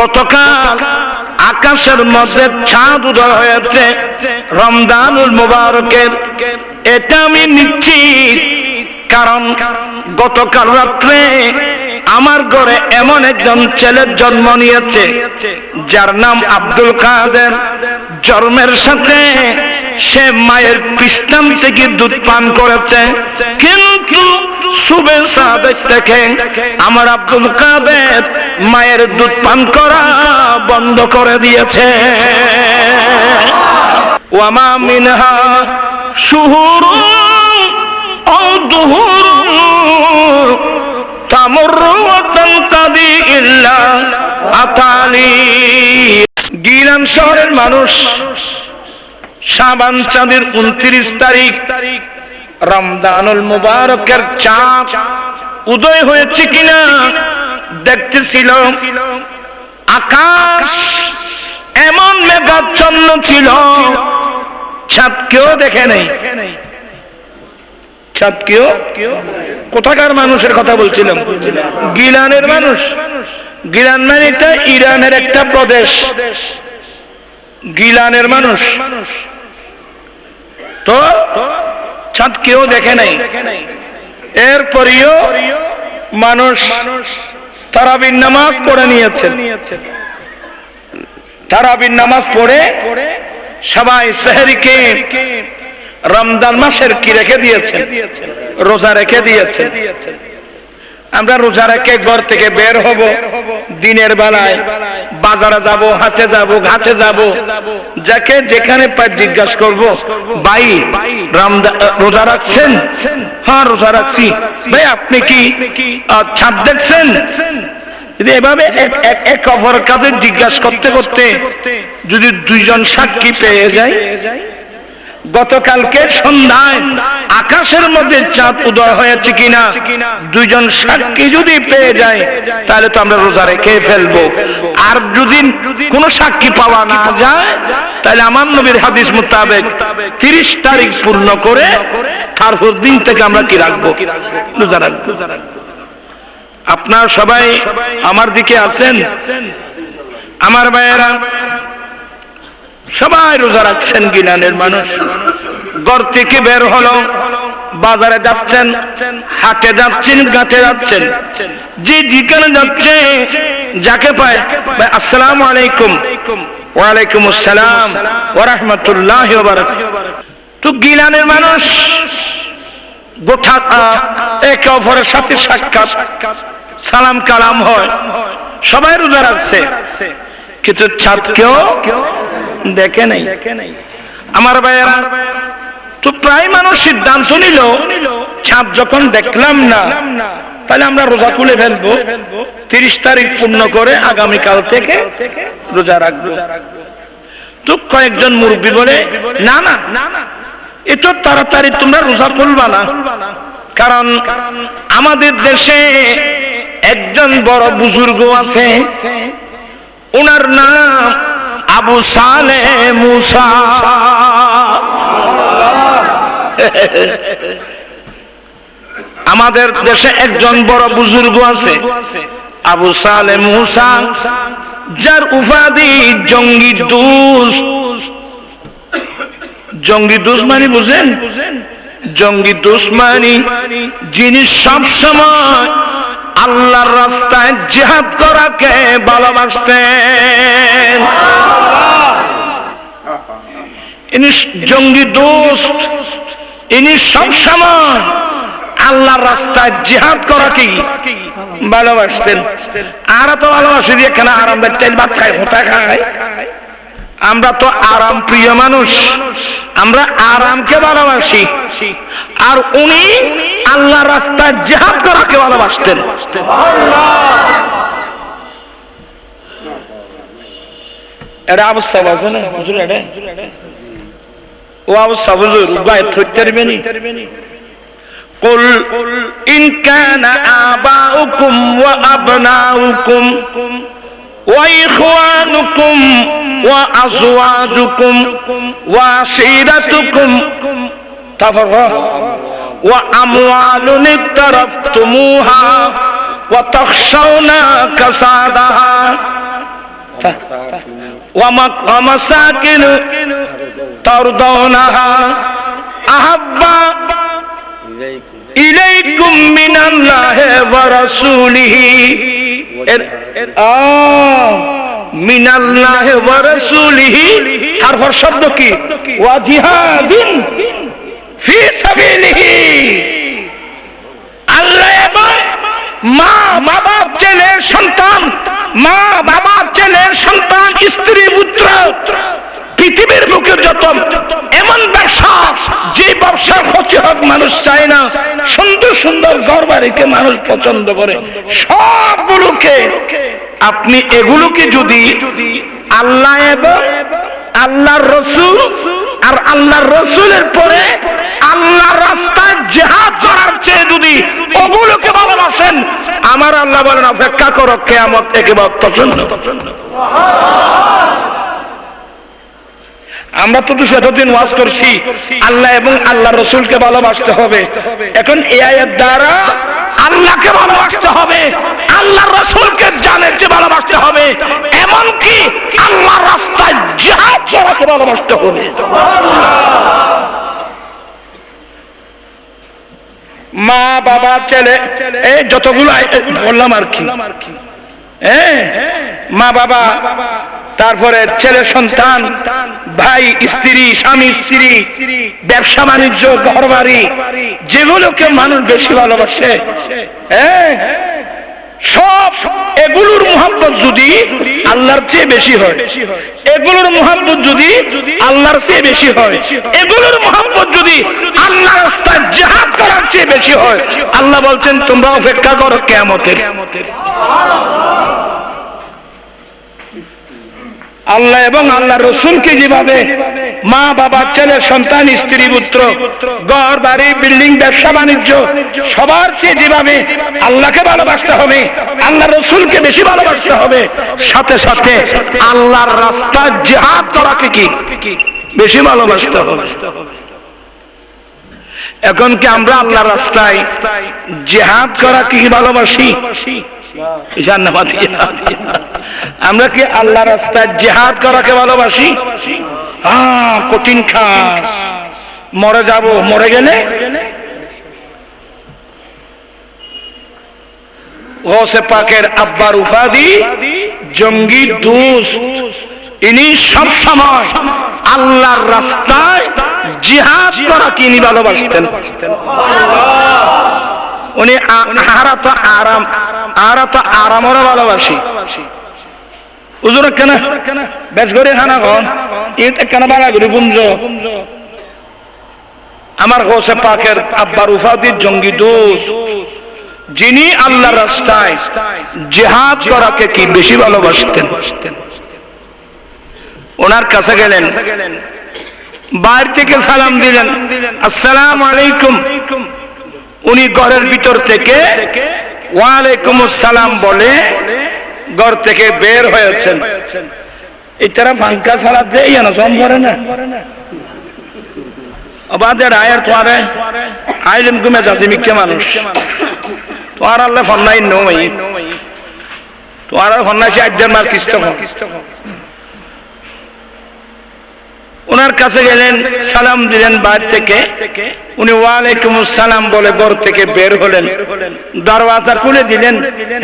গতকাল আকাশের মধ্যে চাঁদ উদয় হয়েছে, রমজানুল মুবারকের। এটা আমি নিশ্চিত, কারণ গতকাল রাত্রে আমার ঘরে এমন একজন ছেলের জন্ম নিয়েছে, যার নাম আব্দুল কাদের। জন্মের সাথে সে মায়ের পিস্তাম থেকে দুধ পান করেছে। সাবেক থেকে আমার আব্দুল কাদের মায়ের দুধ পান করা বন্ধ করে দিয়েছে। ওয়ামা মিনহা শুহুর ও দুহুর তামর তানকাদি ইল্লা আতালি। গিরান শহরের মানুষ সাবান চাঁদের উনত্রিশ তারিখ তারিখ রমদানুল মুবারকের চাঁদ উদয় হয়েছে কিনা দেখতেছিল। আকাশ এমন মেঘাচ্ছন্ন ছিল, ছাদ কেউ দেখে নেই। ছাদ কেউ? কোথাকার মানুষের কথা বলছিলাম? গিলানের মানুষ। গিলান মানে ইরানের একটা প্রদেশ। গিলানের মানুষ। তো ছাদ কেউ দেখে নাই। এরপরেও মানুষ তারাবির নামাজ পড়ে নিয়েছেন। তারাবির নামাজ পড়ে সবাই সেহরিকে রমজান মাসের কি রেখে দিয়েছেন? রোজা রেখে দিয়েছেন? আমরা রোজা রেখে ঘর থেকে বের হব। দিনের বেলায় বাজারে যাব, হাটে যাব, ঘাটে যাব। যাকে যেখানে পাই জিজ্ঞাসা করব, ভাই রোজা রাখছেন? হ্যাঁ রোজা রাখছি। ভাই, আপনি কি ছাদ দেখছেন? যদি এভাবে এক অপর কাছে জিজ্ঞাসা করতে করতে যদি দুইজন সাক্ষী পেয়ে যায় গতকালকে সন্ধ্যায় আকাশের মধ্যে চাঁদ উদয় হয়েছে কিনা? দুইজন সাক্ষী যদি পেয়ে যায়, তাহলে তো আমরা রোজা রেখে ফেলব। আর যদি কোনো সাক্ষী পাওয়া না যায়, তাহলে আমার নবীর হাদিস মোতাবেক তিরিশ তারিখ পূর্ণ করে তারপর দিন থেকে আমরা কি রাখব? রোজা রাখব। আপনার সবাই আমার দিকে আছেন? আমার ভাইয়েরা সবাই রোজা রাখছেন গিলানের মানুষ। ঘর থেকে বের হলো, বাজারে যাচ্ছেন, হাটে যাচ্ছেন গাতে যাচ্ছেন। যে যেখানে যাচ্ছে, যাকে পায়। আসসালামু আলাইকুম। ওয়ালাইকুম আসসালাম ওয়া রাহমাতুল্লাহি ওয়া তো গিলানের মানুষ, গোটা, একে অপরের সাথে সাক্ষাৎ সালাম কালাম হয়। সবাই রোজা রাখছে। কিন্তু ছাদ কেউ দেখে নাই। আমার ভাইয়েরা, তো প্রায় মানুষ সিদ্ধান্ত নিল, ছাদ যখন দেখলাম না, তাহলে আমরা রোজা খুলে ফেলব, তিরিশ তারিখ পূর্ণ করে আগামীকাল থেকে রোজা রাখব। তো কয়েকজন মুরব্বী বলে, না না এত তাড়াতাড়ি তোমরা রোজা খুলবা না। কারণ আমাদের দেশে একজন বড় বুজুর্গ আছে, ওনার নাম আবু সালে মুসা। আমাদের দেশে একজন বড় বুজুর্গ আছে, আবু সালে মুসা, যার উপাধি জঙ্গি দুস জঙ্গি দুস মানে বুঝেন? জঙ্গি দুশ্মানি যিনি সব সময় আল্লাহর রাস্তায় জিহাদ করাকে ভালোবাসতেন ইনি জঙ্গি দোস্ত, ইনি সবসময় আল্লাহর রাস্তায় জিহাদ করাকে ভালোবাসতেন। আর তো ভালোবাসি দিয়ে এখানে আরামদার তেল ভাত খায় হোতা খায়। আমরা তো আরাম প্রিয় মানুষ। আমরা আরামকে ভালোবাসি। আর উনি আল্লাহ রাস্তায় জেহাদ করাকে ভালোবাসতেন এটা অবস্থা আছে না হুজুর এটা ও অবস্থা হুজুর গায়ে থইতে পারবেনি قل إن كان آباؤكم وأبناؤكم وإخوانكم وأزواجكم وعشيرتكم تفرغ وأموال اقترفتموها وتخشون كسادها ومساكن ترضونها أحب إليكم من الله ورسوله من الله ورسوله তারপর শব্দ কি ওয়াজিহাদিন মানুষ সুন্দর সুন্দর ঘর মানুষ পছন্দ করে। সবগুলোকে আপনি এগুলোকে যদি আল্লাহ আল্লাহর রসুল আর আল্লাহর রসুলের পরে আল্লাহ রাস্তায় জেহাদ করার চেয়ে যদি ওগুলোকে ভালোবাসেন, আমার আল্লাহ বলেন, অপেক্ষা করো, কেয়ামত একেবারে পছন্দ। আমরা তো দুশো এতদিন ওয়াজ করছি। আল্লাহ এবং আল্লাহ রসুলকে ভালোবাসতে হবে। এখন এ আয়ের দ্বারা আল্লাহকে ভালোবাসতে হবে। আল্লাহ রসুলকে জানের চেয়ে ভালোবাসতে হবে। এমনকি আল্লাহ রাস্তায় জাহাজ চড়াকে ভালোবাসতে হবে। মা, বাবা, ছেলে, এই যতগুলো বললাম আর কি। হ্যাঁ? মা, বাবা, তারপরে ছেলে, সন্তান ভাই, স্ত্রী, স্বামী, স্ত্রী, ব্যবসা, বাণিজ্য ঘর বাড়ি যেগুলোকে মানুষ বেশি ভালোবাসে হ্যাঁ? সব এগুলোর মোহাম্মত যদি আল্লাহর চেয়ে বেশি হয়, এগুলোর মোহাম্মত যদি আল্লাহর চেয়ে বেশি হয়, এগুলোর মোহাম্মত যদি আল্লাহ রাস্তায় জাহাজ করার চেয়ে বেশি হয়, আল্লাহ বলছেন, তোমরা অপেক্ষা করো কেমতের আল্লাহ এবং আল্লাহ রসুলকে যেভাবে মা বাবা ছেলে সন্তান স্ত্রী পুত্র ঘর বাড়ি বিল্ডিং ব্যবসা বাণিজ্য সবার চেয়ে যেভাবে আল্লাহকে ভালোবাসতে হবে আল্লাহ রসুলকে বেশি ভালোবাসতে হবে সাথে সাথে আল্লাহর রাস্তা জেহাদ করাকে কি? বেশি ভালোবাসতে হবে। এখন কি আমরা আল্লাহর রাস্তায় জেহাদ করা কি ভালোবাসি? আমরা কি আল্লাহ রাস্তায় জেহাদ করাকে ভালোবাসি? কঠিন খাস মরে যাব, মরে গেলে? সব সময় রাস্তায় উনি তো আরাম আহারা তো আরামরা ভালোবাসি। উজুর কেন? বেশ খানা কন। এটা কেন করি গুঞ্জ? আমার হোসে পাকের আব্বার উফাদির জঙ্গি দোষ। যিনি আল্লাহ রাস্তায় জেহাদ করাকে কি বেশি ভালোবাসতেন? ওনার কাছে গেলেন। বাইর থেকে সালাম দিলেন। আসসালাম আলাইকুম। উনি ঘরের ভিতর থেকে ওয়ালাইকুম আসসালাম বলে ঘর থেকে বের হয়েছেন। এটারা ফাঙ্কা ছাড়া দেই না সম করে না। আবাদের আয়ের তোয়ারে আইলেম গুমে যাচ্ছে মিক্কে মানুষ। তোয়ার আল্লাহ ফন্নাই নই তোয়ার সে আজ্জার মার কিস্ত ওনার কাছে গেলেন সালাম দিলেন বাইর থেকে উনি ওয়ালাইকুম সালাম বলে ঘর থেকে বের হলেন দরওয়াজা খুলে দিলেন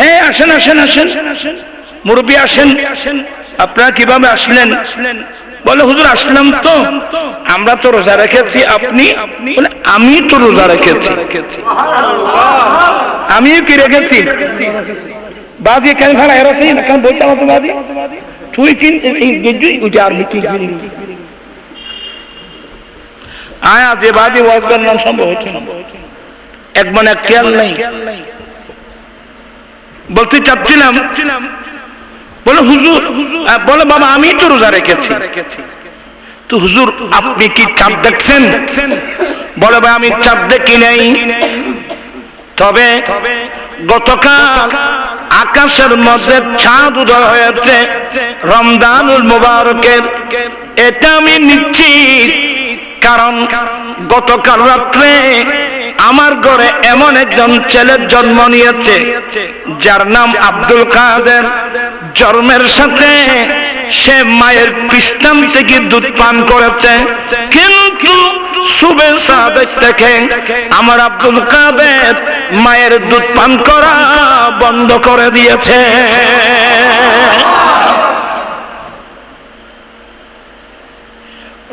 হ্যাঁ আসেন আসেন আসেন মুরব্বী আসেন আপনারা কীভাবে আসলেন বলে হুজুর আসলাম তো আমরা তো রোজা রেখেছি আপনি আমি তো রোজা রেখেছি আমিও কি রেখেছি বাদি কেন ভাড়া এরাছি না কেন বলতে বাদি তুই কিন গেজুই আর মিটিং আয়া যে বাদি ওয়াজগার নাম সম্ভব হচ্ছে না। এক মনে খেয়াল নেই। বলতে চাচ্ছিলাম? বলে, হুজুর বলে, বাবা, আমি তো রোজা রেখেছি। তো হুজুর, আপনি কি চাঁদ দেখছেন? বলে, ভাই, আমি চাপ দেখি নাই। তবে গতকাল আকাশের মধ্যে চাঁদ উদয় হয়েছে রমজানুল মুবারকের। এটা আমি নিশ্চিত কারণ গতকাল রাত্রে আমার ঘরে এমন একজন ছেলের জন্ম নিয়েছে, যার নাম আব্দুল কাদের। চর্মের সাথে সে মায়ের পিস্তান থেকে দুধ পান করেছে। কিন্তু সুবে সাদেক আমার আব্দুল কাদের মায়ের দুধ পান করা বন্ধ করে দিয়েছে।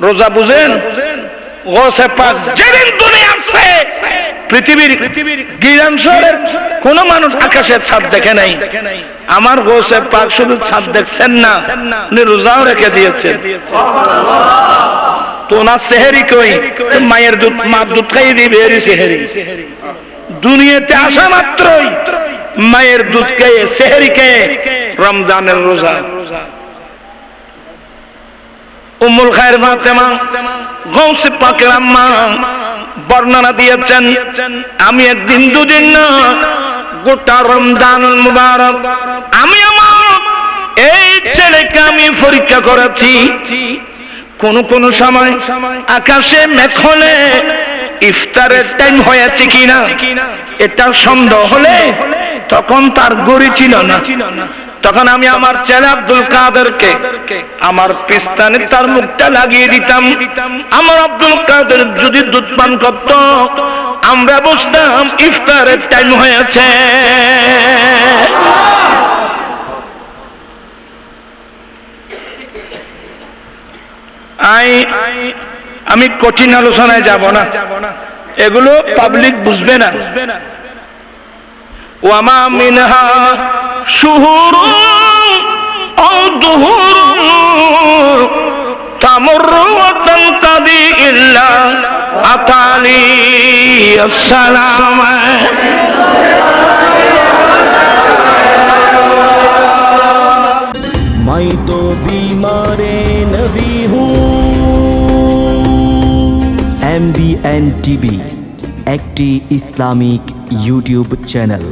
রোজা বুঝেন? কোন মানুষ আকাশের ছাদ দেখে নাই। আমার পাক শুধু ছাদ না রেখে তো না সেহেরি কই? মায়ের দুধ মা দুধ খাইয়ে দিবে দুনিয়াতে আসা মাত্রই মায়ের দুধ খেয়ে, সেহেরি খেয়ে রমজানের রোজা। উম্মুল খায়ের ফাতেমা, গৌসে পাকের আম্মা বর্ণনা দিয়েছেন, আমি একদিন দুদিন না, গোটা রমজান মুবারক আমি আমার এই ছেলেকে আমি পরীক্ষা করেছি। কোন কোন সময় আকাশে মেঘ হলে ইফতারের টাইম হয়েছে কিনা, এটা সন্দেহ হলে তখন তার গড়ি ছিল না। তখন আমি আমার ছেলে আব্দুল কাদেরকে আমার পিস্তানে তার মুখটা লাগিয়ে দিতাম। আমার আব্দুল কাদের যদি দুধ পান করত, আমরা বুঝতাম ইফতারের টাইম হয়েছে। আমি কঠিন আলোচনায় যাব না। এগুলো পাবলিক বুঝবে না। ওয়ামা মিনহা شهور أو دهور تمر وتنقضي إلا أتاني السلام میں تو بیمار نبی ہوں এম বি এন টিভি একটি ইসলামিক ইউটিউব চ্যানেল